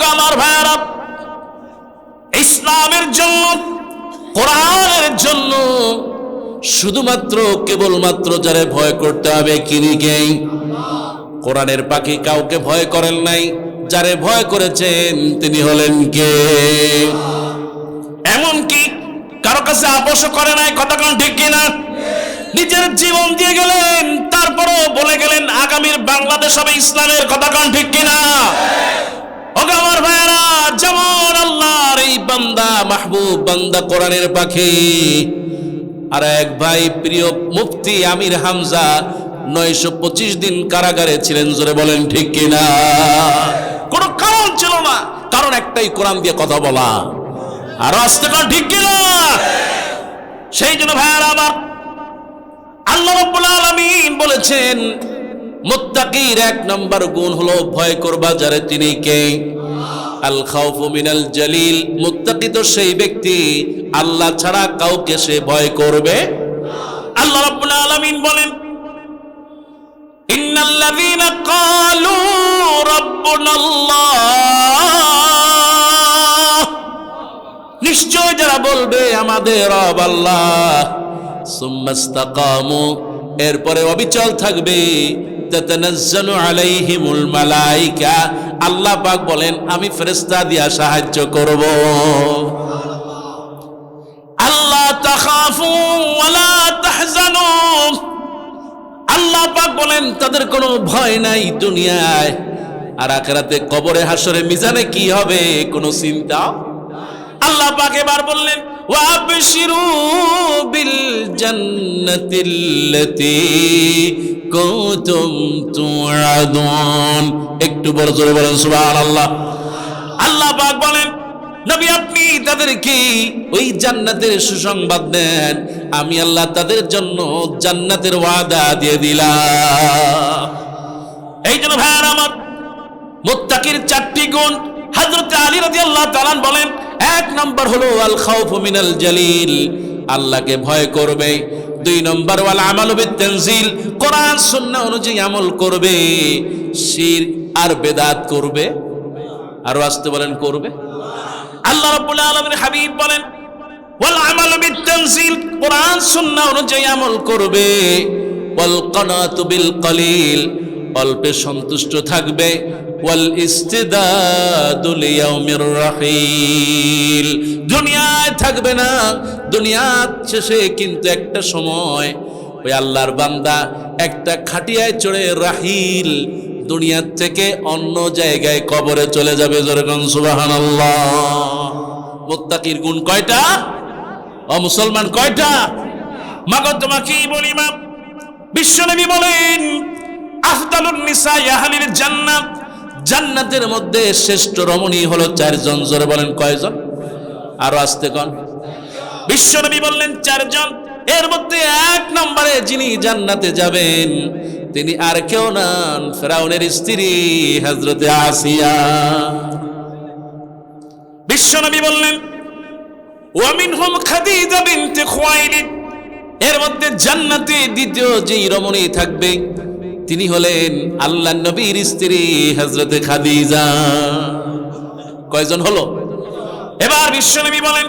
ওগো আমার ভাইয়ারা, ইসলামের জন্য, কোরআনের জন্য শুধুমাত্র, কেবলমাত্র যারে ভয় করতে হবে কিনিকেই কোরআনের পাখি কাউকে ভয় করেন নাই, যারে ভয় করেছেন তিনি হলেন কে? এমনকি কারও কাছে আপোষ করে নাই কতক্ষণ ঠিক কিনা? নিজের জীবন দিয়ে গেলেন, তারপরও বলে গেলেন, আগামীর বাংলাদেশ হবে ইসলামের কতক্ষণ ঠিক কিনা? আল্লাহর এই বান্দা, মাহবুব বান্দা পাখি। ভাই প্রিয় মুফতি আমির হামজা নয়শো পঁচিশ দিন কারাগারে ছিলেন, জোরে বলেন ঠিক কিনা? কোনো কারণ ছিল না, কারণ একটাই কোরআন দিয়ে কথা বলা। আর আসতে কারণ ঠিক কিনা? সেই জন্য ভাইয়ারা আমার আল্লাহ রাব্বুল বলেছেন মুত্তাকির এক নম্বর গুণ হলো ভয় করবা যারে তিনি কে? আল খাউফু মিনাল জালিল। মুত্তাকি তো সেই ব্যক্তি, আল্লাহ ছাড়া কাউকে সে ভয় করবে আল্লাহ রাব্বুল আলামিন বলেন, ইন্নাল্লাযীনা ক্বালু রাব্বুনাল্লাহ। নিশ্চয় যারা বলবে, আমাদের রব আল্লাহ। সুম্মাস্তাকামু এরপরে অবিচল থাকবে আল্লাহ পাক বলেন, আমি ফেরেশতা দিয়া সাহায্য করব। আল্লাহ পাক বলেন, তাদের কোনো ভয় নাই দুনিয়ায়। আর আখেরাতে কবরে হাসরে মিজানে কি হবে? কোনো চিন্তা? আল্লাহ পাক এবার বললেন একটু বড় জোরে বলেন, সুবহানাল্লাহ। আল্লাহ পাক বলেন, নবী, আপনি তাদেরকে ওই জান্নাতের সুসংবাদ দেন। আমি আল্লাহ তাদের জন্য জান্নাতের ওয়াদা দিয়ে দিলাম। এই জন্য ভাইয়ার আমার মুত্তাকির চারটি গুণ হযরত আলী রাদিয়াল্লাহু তাআলা বলেন এক নম্বর হলো, আল খাউফু মিনাল জালিল আল্লাহকে ভয় করবে। দুই নম্বর, ওয়াল আমালু বিতানজিল কোরআন সুন্নাহ অনুযায়ী আমল করবে। শির আর বেদাত করবে। আর আসতে বলেন, করবে। আল্লাহ রাব্বুল আলামিন হাবিব বলেন, ওয়াল আমালু বিতানজিল কোরআন সুন্নাহ অনুযায়ী আমল করবে। ওয়াল কানাতু বিল কলিল অল্পে সন্তুষ্ট থাকবে। ওয়াল ইস্তিদাদু লিয়াউমির রাহিল। দুনিয়ায় থাকবে না দুনিয়া শেষে কিন্তু একটা সময় ওই আল্লাহর বান্দা একটা খাটিয়ায় চড়ে রাহিল দুনিয়ার থেকে অন্য জায়গায় কবরে চলে যাবে যেরকম সুবহানাল্লাহ। মুত্তাকির গুণ কয়টা? ও মুসলমান কয়টা? মাগো, তোমাকে বলি মা বিশ্বনবী বলেন, আফদালুন নিসা ইয়াহলিল জান্নাত জান্নাতের মধ্যে শ্রেষ্ঠ রমণী হলো চারজন। জোরে বলেন কয়জন? আরও আসতে কন। বিশ্বনবী বললেন, চারজন। এর মধ্যে এক নম্বরে যিনি জান্নাতে যাবেন, তিনি আর কেউ নন, ফেরাউনের স্ত্রী হজরতে আসিয়া। বিশ্বনবী বললেন ওয়ামিন হুম খাদিজা বিনতে খুয়াইলিদ। এর মধ্যে জান্নাতে দ্বিতীয় যেই রমণী থাকবে তিনি হলেন আল্লাহ নবীর স্ত্রী হজরতে খাদিজা। কয়জন হলো? এবার বিশ্বনবী বলেন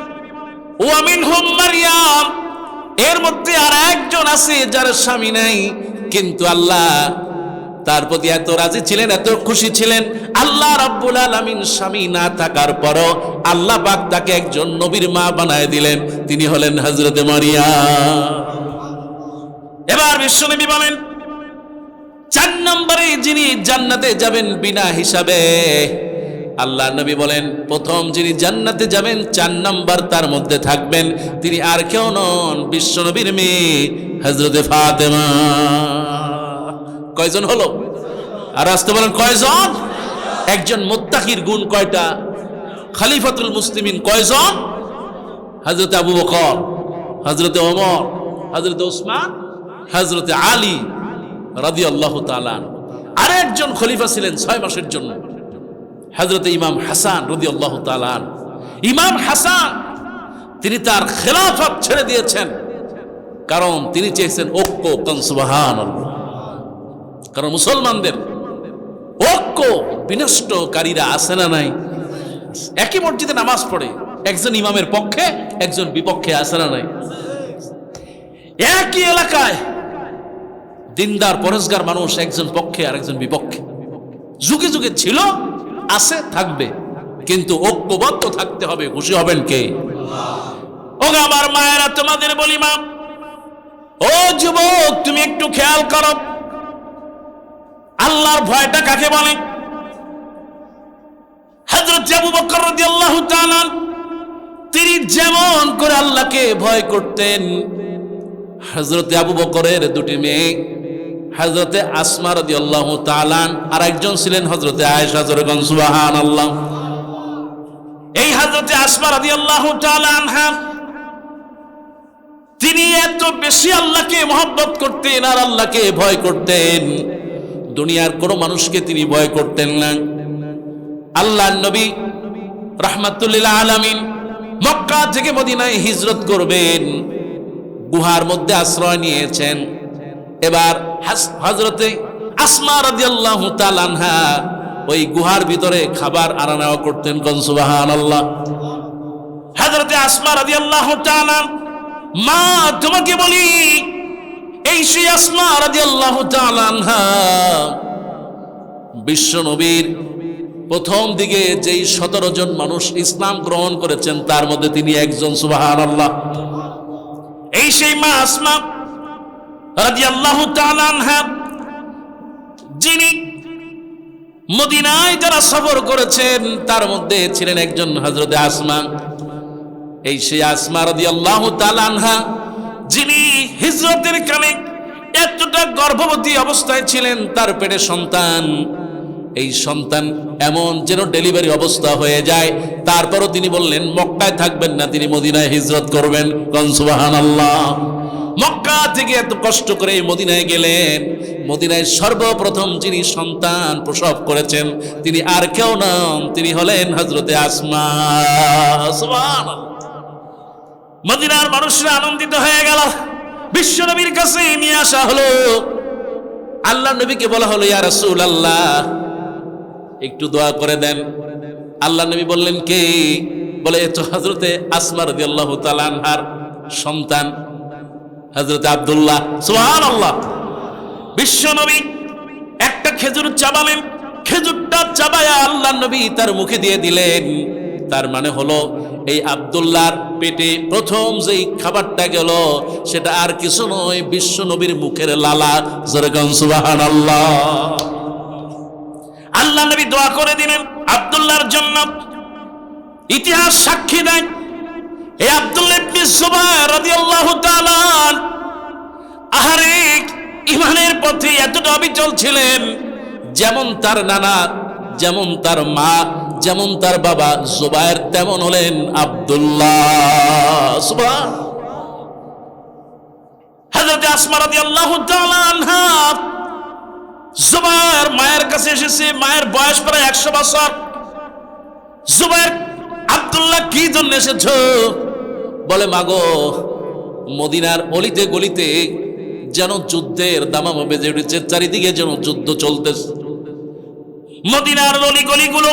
ওয়ামিন হুম মারিয়াম। এর মধ্যে আর একজন আছে যার স্বামী নাই, কিন্তু আল্লাহ তার প্রতি এত রাজি ছিলেন, এত খুশি ছিলেন। আল্লাহ রাব্বুল আলামিন স্বামী না থাকার পরও আল্লাহ পাক তাকে একজন নবীর মা বানায় দিলেন। তিনি হলেন হযরতে মারিয়া এবার বিশ্বনবী বলেন চার নম্বরে যিনি জান্নাতে যাবেন বিনা হিসাবে। আল্লাহ নবী বলেন, প্রথম যিনি জান্নাতে যাবেন, চার নম্বর তার মধ্যে থাকবেন তিনি আর কেউ নন বিশ্বনবীর মেয়ে হজরতে ফাতেমা। কয়জন হলো? আর আসতে বলেন, কয়জন? একজন মোত্তাকির গুণ কয়টা? খালিফাতুল মুসলিমিন কয়জন? হজরত আবু বকর হজরতে ওমর হজরত ওসমান হজরতে আলী রাদি আল্লাহ তালান আরেকজন খলিফা ছিলেন ছয় মাসের জন্য। হজরত ইমাম হাসান রদি আল্লাহ তালান ইমাম হাসান, তিনি তার খেলাফত ছেড়ে দিয়েছেন। কারণ তিনি চেয়েছেন ঐক্য কনসবাহান কারণ মুসলমানদের ঐক্য বিনষ্টকারীরা আছে না নাই? একই মসজিদে নামাজ পড়ে, একজন ইমামের পক্ষে, একজন বিপক্ষে আছে না নাই? একই এলাকায় দিনদার পরেশগার মানুষ একজন পক্ষে আর একজন বিপক্ষে। যুগে যুগে ছিল, আছে, থাকবে। কিন্তু ঐক্যবদ্ধ থাকতে হবে, খুশি হবেন কে? ও আমার মায়েরা, তোমাদের বলি মা, ও যুবক, তুমি একটু খেয়াল করো। আল্লাহর ভয়টা কাকে বলে? হযরত আবু বকর রাদিয়াল্লাহু তাআলা তিনি যেমন করে আল্লাহকে ভয় করতেন, হযরতে আবু বকরের দুটি মেয়ে হযরতে আসমা রাদিয়াল্লাহু তাআলা আর একজন ছিলেন হযরতে আয়েশা, জরগান, সুবহানাল্লাহ। এই হযরতে আসমা রাদিয়াল্লাহু তাআলা আনহা, তিনি এত বেশি আল্লাহকে মহব্বত করতেন আর আল্লাহকে ভয় করতেন। দুনিয়ার কোনো মানুষকে তিনি ভয় করতেন না। আল্লাহ নবী রাহমাতুল্লিল্লাহ আলামিন মক্কা থেকে মদিনায় হিজরত করবেন। গুহার মধ্যে আশ্রয় নিয়েছেন। এবার হজরতে আসমা রাদিয়াল্লাহু তাআলা আনহা ওই গুহার ভিতরে খাবার আনা নেওয়া করতেন কোন সুবহানাল্লাহ। হজরতে আসমা রাদিয়াল্লাহু তাআলা মা, তোমাকে বলি, এই সেই আসমা তাআলা আনহা, বিশ্ব নবীর প্রথম দিকে যেই সতেরো জন মানুষ ইসলাম গ্রহণ করেছেন, তার মধ্যে তিনি একজন সুবাহান আল্লাহ এই সেই মা আসমা রাদিয়াল্লাহু তাআলা আনহা, যিনি মদিনায় যারা সফর করেছেন, তার মধ্যে ছিলেন একজন হযরতে আসমা। এই সেই আসমা রাদিয়াল্লাহু তাআলা আনহা, যিনি হিজরতের কানে এতটা গর্ভবতী অবস্থায় ছিলেন, তার পেটে সন্তান। এই সন্তান এমন যেন ডেলিভারি অবস্থা হয়ে যায়। তারপরও তিনি বললেন, মক্কায় থাকবেন না, তিনি মদিনায় হিজরত করবেন। কনসুবাহান আল্লাহ মক্কা থেকে এত কষ্ট করে মদিনায় গেলেন। মদিনায় সর্বপ্রথম যিনি সন্তান প্রসব করেছেন, তিনি আর কেউ নন, তিনি হলেন হজরতে আসমা মদিনার মানুষরা আনন্দিত হয়ে গেল। বিশ্ব নবীর কাছে নিয়ে আসা হলো। আল্লাহ নবীকে বলা হলো, ইয়া রাসূল আল্লাহ একটু দোয়া করে দেন। আল্লাহ নবী বললেন, কে? বলে, এ তো হজরতে আসমা রাদিয়াল্লাহু তাআলা আনহার সন্তান। হজরতে আব্দুল্লাহ, সুবহানাল্লাহ। বিশ্ব নবী একটা খেজুর চাবালেন, খেজুরটা চাবায়া আল্লাহ নবী তার মুখে দিয়ে দিলেন। তার মানে হলো, এই আব্দুল্লাহর পেটে প্রথম যেই খাবারটা গেল, সেটা আর কিছু নয়, বিশ্ব নবীর মুখের লালা। সুবাহান আল্লাহ আল্লাহ নবী দোয়া করে দিলেন আব্দুল্লাহর জন্য। ইতিহাস সাক্ষী দেয় এই আব্দুল্লাহ ইবনে তাআলা আহারে ইমানের পথে এতটা অবিচল ছিলেন, যেমন তার নানা, যেমন তার মা, যেমন তার বাবা জুবায়ের তেমন হলেন আব্দুল্লাহ। সুবহান। মায়ের কাছে এসেছে, মায়ের বয়স প্রায় একশো বছর। জুবায়ের আব্দুল্লাহ কি জন্য এসেছ? বলে, মাগো, মদিনার অলিতে গলিতে যেন যুদ্ধের দামাম বেজে উঠেছে, চারিদিকে যেন যুদ্ধ চলতেছে। মদিনার অলি গলিগুলো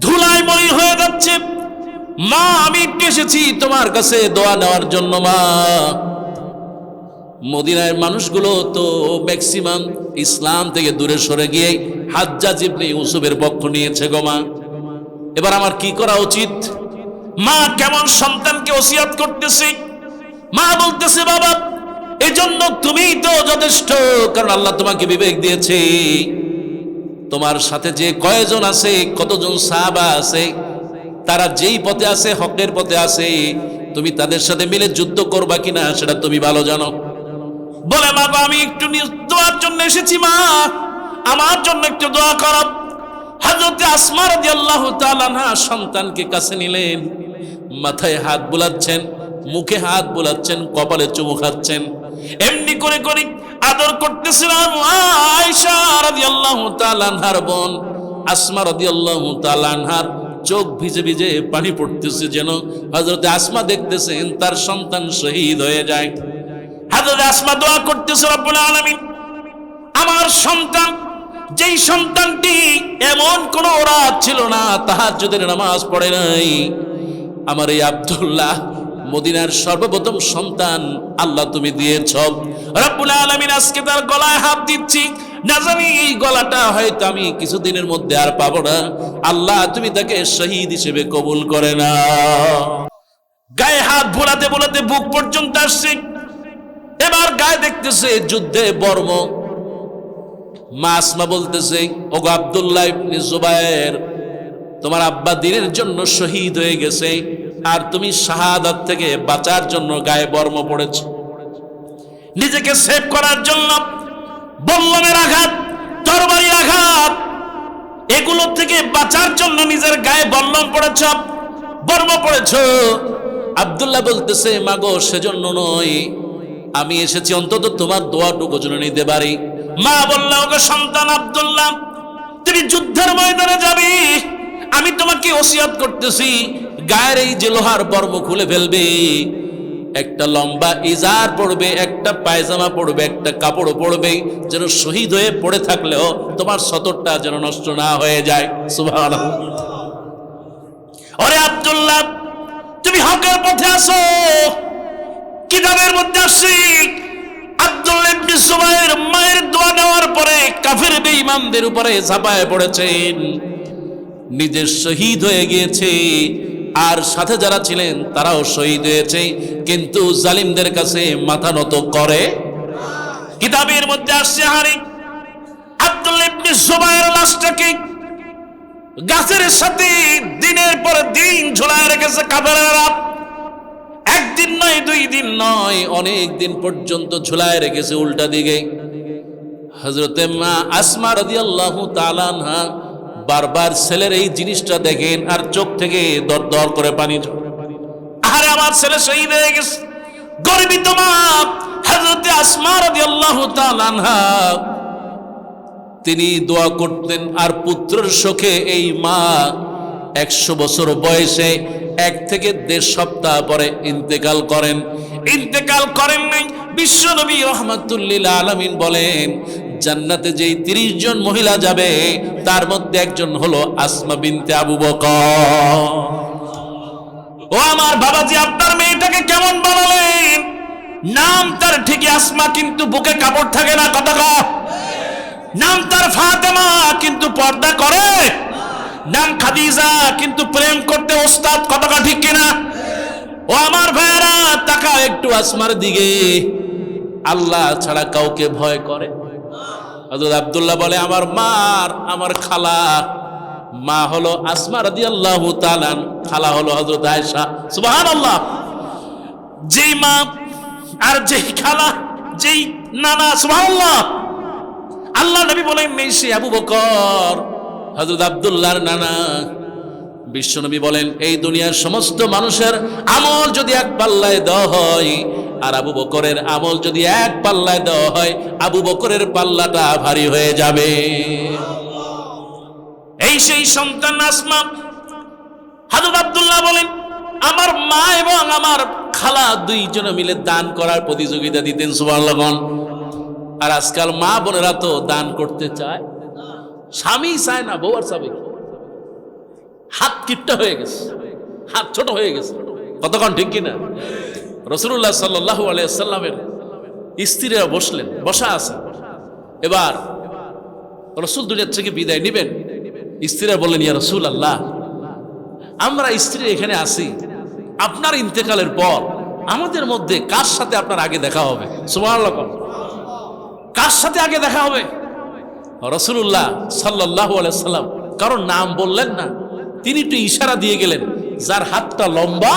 ধুলায় মলি হয়ে যাচ্ছে। মা, আমি একটু এসেছি, তোমার কাছে দোয়া নেওয়ার জন্য, মা। মদিনার মানুষগুলো তো ম্যাক্সিমাম ইসলাম থেকে দূরে সরে গিয়ে হাজ্জা জিবনে ইউসুফের পক্ষ নিয়েছে গো মা। এবার আমার কি করা উচিত? মা কেমন সন্তানকে ওসিয়াত করতেছে? মা বলতেছে বাবা এজন্য তুমিই তো যথেষ্ট কারণ আল্লাহ তোমাকে বিবেক দিয়েছে। তোমার সাথে যে কয়জন আছে কতজন সাহাবা আছে তারা যেই পথে আছে হকের পথে আছে তুমি তাদের সাথে মিলে যুদ্ধ করবা কিনা সেটা তুমি ভালো জানো। বলে গো, আমি একটু দোয়ার জন্য এসেছি মা। আমার জন্য একটু দোয়া করো। হযরতে আসমা রাদিয়াল্লাহু তাআলা আনহা সন্তানকে কাছে নিলেন। মাথায় হাত বোলাচ্ছেন, মুখে হাত বোলাচ্ছেন, কপালে চুমু খাচ্ছেন। এমনি করে করে আদর করতেছিলাম আয়েশা রাদিয়াল্লাহু তাআলা আনহার বোন। আসমা রাদিয়াল্লাহু তাআলা আনহার চোখ ভিজে ভিজে পানি পড়তেছে যেন হযরতে আসমা দেখতেছেন তার সন্তান শহীদ হয়ে যায়। হযরত আসমা দোয়া করতেছে রব্বুল আলামিন, আমার সন্তান যেই সন্তানটি এমন কোন রাত ছিল না, তাহাজ্জুদের নামাজ পড়ে নাই। আমার এই আব্দুল্লাহ মদিনার সর্বপ্রথম সন্তান আল্লাহ তুমি দিয়েছ। রব্বুল আলামিন আজকে তার গলায় হাত দিচ্ছি। না জানি এই গলাটা হয়তো আমি কিছুদিনের মধ্যে আর পাবো না। আল্লাহ তুমি তাকে শহীদ হিসেবে কবুল করে না গায়ে হাত ভোলাতে ভোলাতে বুক পর্যন্ত আসছে। এবার গায়ে দেখতেছে যুদ্ধে বর্ম। মা আসমা বলতেছে ও গো আব্দুল্লাহ ইবনে জুবায়ের, তোমার আব্বা দিনের জন্য শহীদ হয়ে গেছে, আর তুমি শাহাদাত থেকে বাঁচার জন্য গায়ে বর্ম পড়েছো। নিজেকে সেভ করার জন্য বল্লমের আঘাত, তরবারির আঘাত, এগুলো থেকে বাঁচার জন্য নিজের গায়ে বল্লম পড়েছ, বর্ম পড়েছ। আব্দুল্লাহ বলতেছে, মাগো, সেজন্য নয়, আমি এসেছি অন্তত তোমার দোয়াটুকু যেন নিতে পারি। মা বলল ওকে সন্তান আব্দুল্লাহ, তুমি যুদ্ধের ময়দানে যাবি। আমি তোমাকে ওসিয়াত করতেছি। গায়ের এই যে লোহার বর্ম খুলে ফেলবে। একটা লম্বা ইজার পড়বে, একটা পায়জামা পড়বে, একটা কাপড় পড়বে। যেন শহীদ হয়ে পড়ে থাকলেও তোমার সতরটা যেন নষ্ট না হয়ে যায়। ওরে আব্দুল্লাহ, তুমি হকের পথে আসো। কিতাবের মধ্যে আসি সুবাইর মায়ের দোয়া নেওয়ার পরে কাফের বেঈমানদের উপরে ঝাঁপায় পড়েছেন। নিজের শহীদ হয়ে গিয়েছে, আর সাথে যারা ছিলেন তারাও শহীদ হয়েছে, কিন্তু জালিমদের কাছে মাথা নত করে। কিতাবের মধ্যে আসছে হারি আব্দুল্লাহ ইবনে সুবাইর লাশটাকে গাছের সাথে দিনের পর দিন ঝোলায় রেখেছে কাফেরেরা। একদিন নয়, দুই দিন নয়, অনেক দিন পর্যন্ত ঝুলায় রেখেছে উল্টা দিকে। হজরতে মা আসমা রাদিয়াল্লাহু তাআলা আনহা বারবার ছেলের এই জিনিসটা দেখেন আর চোখ থেকে দর দর করে পানি আরে আমার ছেলে শহীদ হয়ে গেছে। গর্বিত মা হজরতে আসমা রাদিয়াল্লাহু তাআলা আনহা। তিনি দোয়া করতেন, আর পুত্রের শোকে এই মা একশো বছর বয়সে এক থেকে দেড় সপ্তাহ পরে ইন্তেকাল করেন। ইন্তেকাল করেন নাই বিশ্বনবী রহমাতুল্লিল আলমিন বলেন, জান্নাতে যেই তিরিশ জন মহিলা যাবে, তার মধ্যে একজন হলো আসমা বিনতে আবু বক ও আমার বাবাজি, আপনার মেয়েটাকে কেমন বানালেন? নাম তার ঠিকই আসমা, কিন্তু বুকে কাপড় থাকে না, কথা নাম তার ফাতেমা, কিন্তু পর্দা করে। নাম খাদিজা, কিন্তু প্রেম করতে ওস্তাদ কতটা ঠিক কিনা? ও আমার ভাইরা তাকা একটু আসমার দিকে। আল্লাহ ছাড়া কাউকে ভয় করে। হযরত আব্দুল্লাহ বলে, আমার মার, আমার খালা। মা হলো আসমা রাদিয়াল্লাহু তাআলা খালা হলো হযরত আয়েশা। সুবহানাল্লাহ। যেই মা আর যেই খালা, যেই নানা, সুবহানাল্লাহ। আল্লাহ নবী নেই সে আবু বকর হযরত আব্দুল্লাহর নানা বিশ্বনবী বলেন, এই দুনিয়ার সমস্ত মানুষের আমল যদি এক পাল্লায় দেওয়া হয়, আর আবু বকরের আমল যদি এক পাল্লায় দেওয়া হয়, আবু বকরের পাল্লাটা ভারী হয়ে যাবে। এই সেই সন্তান আসমা হাজরত আব্দুল্লাহ বলেন, আমার মা এবং আমার খালা দুইজনে মিলে দান করার প্রতিযোগিতা দিতেন, সুবহানাল্লাহ আর আজকাল মা বোনেরা তো দান করতে চায়। স্বামী চায় না, বউ আর চাবে হাত কিটটা হয়ে গেছে। হাত ছোট হয়ে গেছে। কতক্ষণ ঠিক কিনা? রসুল্লাহ সাল্লাহু আলাইসাল্লামের স্ত্রীরা বসলেন, বসা আছে। এবার রসুল দুনিয়ার থেকে বিদায় নিবেন। স্ত্রীরা বললেন, ইয়া রসুল আল্লাহ আমরা স্ত্রী এখানে আসি আপনার ইন্তেকালের পর আমাদের মধ্যে কার সাথে আপনার আগে দেখা হবে? কোন? কার সাথে আগে দেখা হবে? রসুল্লাহ সাল্লাহ সাল্লাম কারণ নাম বললেন না। তিনি একটু ইশারা দিয়ে গেলেন, যার হাতটা লম্বা,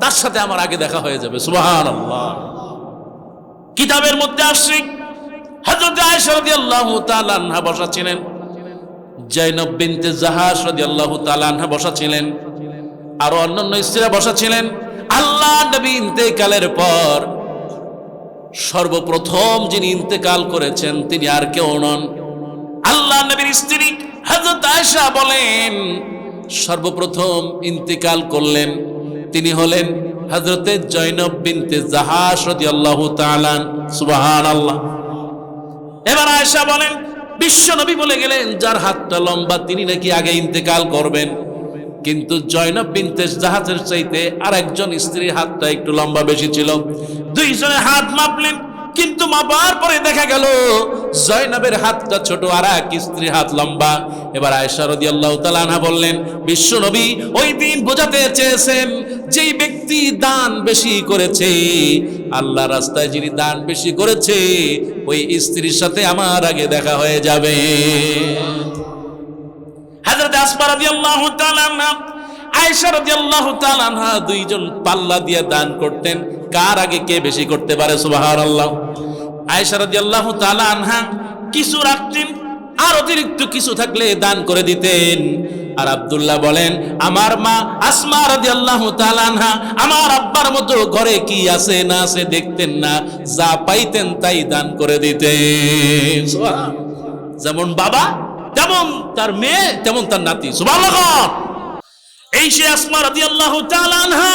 তার সাথে আমার আগে দেখা হয়ে যাবে। সুবাহান কিতাবের মধ্যে আসছি বসা ছিলেন। ছিলেন। অন্যান্য স্ত্রীরা ছিলেন। আল্লাহ ইন্তেকালের পর সর্বপ্রথম যিনি ইন্তেকাল করেছেন, তিনি আর কেউ নন। আল্লাহ নবীর স্ত্রী হযরত আয়েশা বলেন, সর্বপ্রথম ইন্তেকাল করলেন। তিনি হলেন হযরতে জৈনব বিনতে জাহাজ রাদিয়াল্লাহু তাআলা সুবহানাল্লাহ। এবার আয়েশা বলেন, বিশ্ব নবী বলে গেলেন, যার হাতটা লম্বা, তিনি নাকি আগে ইন্তেকাল করবেন। কিন্তু জয়নব বিনতে জাহাজের চাইতে আর একজন স্ত্রীর হাতটা একটু লম্বা বেশি ছিল। দুইজনে হাত মাপলেন কিন্তু মাপার পরে দেখা গেল, জয়নবের হাতটা ছোট আর এক স্ত্রীর হাত লম্বা। এবার রাদিয়াল্লাহু তাআলা আনহা বললেন বিশ্ব নবী ওই দিন বোঝাতে চেয়েছেন যেই ব্যক্তি দান বেশি করেছে আল্লাহ রাস্তায় যিনি দান বেশি করেছে, ওই স্ত্রীর সাথে আমার আগে দেখা হয়ে যাবে। হযরত আসমা রাদিয়াল্লাহু তাআলা আনহা আয়েশা রাদিয়াল্লাহু আনহা দুইজন পাল্লা দিয়ে দান করতেন। কার আগে কে বেশি করতে পারে? সুবহানাল্লাহ। আয়েশা রাদিয়াল্লাহু তাআলা আনহা কিছু রাখতেন আর অতিরিক্ত কিছু থাকলে দান করে দিতেন। আর আব্দুল্লাহ বলেন, আমার মা আসমা রাদিয়াল্লাহু তাআলা আনহা আমার আব্বার মতো ঘরে কি আছে না আছে দেখতেন না। যা পাইতেন তাই দান করে দিতেন। যেমন বাবা, তেমন তার মেয়ে, তেমন তার নাতি। সুবহানাল্লাহ। এই সে আসমা তাআলা আনহা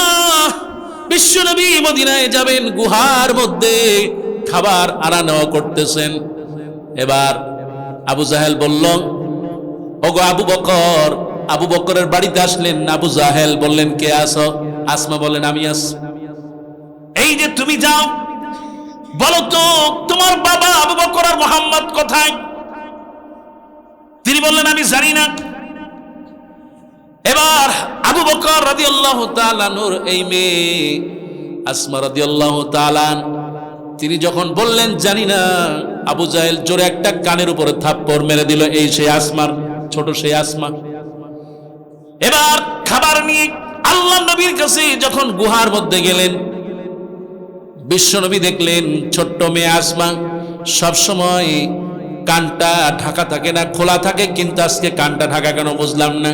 বিশ্বনবী মদিনায় যাবেন, গুহার মধ্যে খাবার আনা নেওয়া করতেছেন। এবার আবু জাহেল বলল, ওগো আবু বকর, আবু বকরের বাড়িতে আসলেন আবু জাহেল বললেন, কে আসো আসমা বললেন, আমি আস এই যে তুমি যাও, বলো তো, তোমার বাবা আবু বকর আর মোহাম্মদ কোথায়? তিনি বললেন, আমি জানি না। এবার আবু বকর রাদিয়াল্লাহু তাআলা নূর, এই মেয়ে আসমা রাদিয়াল্লাহু তাআলা, তিনি যখন বললেন, জানি না, আবু জাহেল জোরে একটা কানের উপরে থাপ্পড় মেরে দিল, এই সেই আসমার, ছোট সেই আসমা। এবার খাবার নিয়ে আল্লাহ নবীর কাছে যখন গুহার মধ্যে গেলেন বিশ্বনবী দেখলেন, ছোট্ট মেয়ে আসমা সবসময় কানটা ঢাকা থাকে না, খোলা থাকে, কিন্তু আজকে কানটা ঢাকা কেন বুঝলাম না।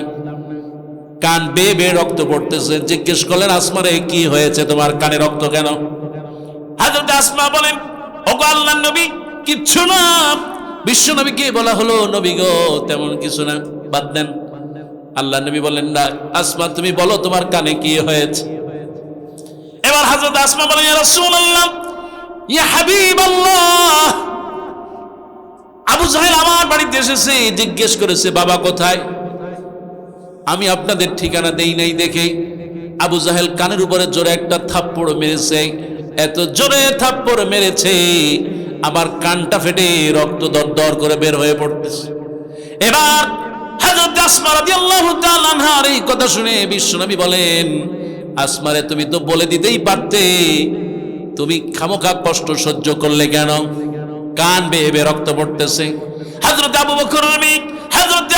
কান বেয়ে বেয়ে রক্ত পড়তেছে। জিজ্ঞেস করলেন আসমারে কি হয়েছে? তোমার কানে রক্ত কেন? হাজরত আসমা বলেন, ওগো আল্লাহ নবী, কিচ্ছু না। বিশ্ব নবীকে বলা হলো, নবী গো, তেমন কিছু না। বাদ দেন। আল্লাহ নবী বলেন না, আসমা, তুমি বলো, তোমার কানে কি হয়েছে? এবার হাজরত আসমা বলেন রাসূলুল্লাহ, ইয়া হাবিবাল্লাহ। আবু জাহেল আমার বাড়িতে এসেছে, জিজ্ঞেস করেছে, বাবা কোথায়? আমি আপনাদের ঠিকানা দেই নাই দেখে। আবু জাহেল কানের উপরে জোরে একটা থাপ্পড় মেরেছে। এত জোরে থাপ্পড় মেরেছে, আমার কানটা ফেটে রক্ত দর দর করে বের হয়ে পড়তেছে। এবার হযরত আসমা রাদিয়াল্লাহু তাআলা আনহার এই কথা শুনে বিশ্বনবী বলেন, আসমারে, তুমি তো বলে দিতেই পারতে। তুমি খামোখা কষ্ট সহ্য করলে কেন? কান বেয়ে বেয়ে রক্ত পড়তেছে। হযরত আবু বকর হযরত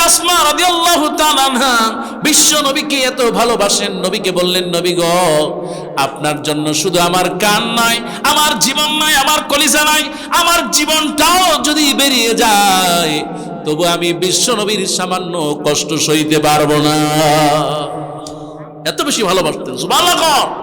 আসমা রাদিয়াল্লাহু তাআলা বিশ্ব নবীকে এত ভালোবাসেন, নবীকে বললেন, নবী গো, আপনার জন্য শুধু আমার কান নাই, আমার জীবন নাই, আমার কলিজা নাই, আমার জীবনটাও যদি বেরিয়ে যায়, তবু আমি বিশ্ব নবীর সামান্য কষ্ট সইতে পারব না। এত বেশি ভালোবাসতেন, সুবহানাল্লাহ।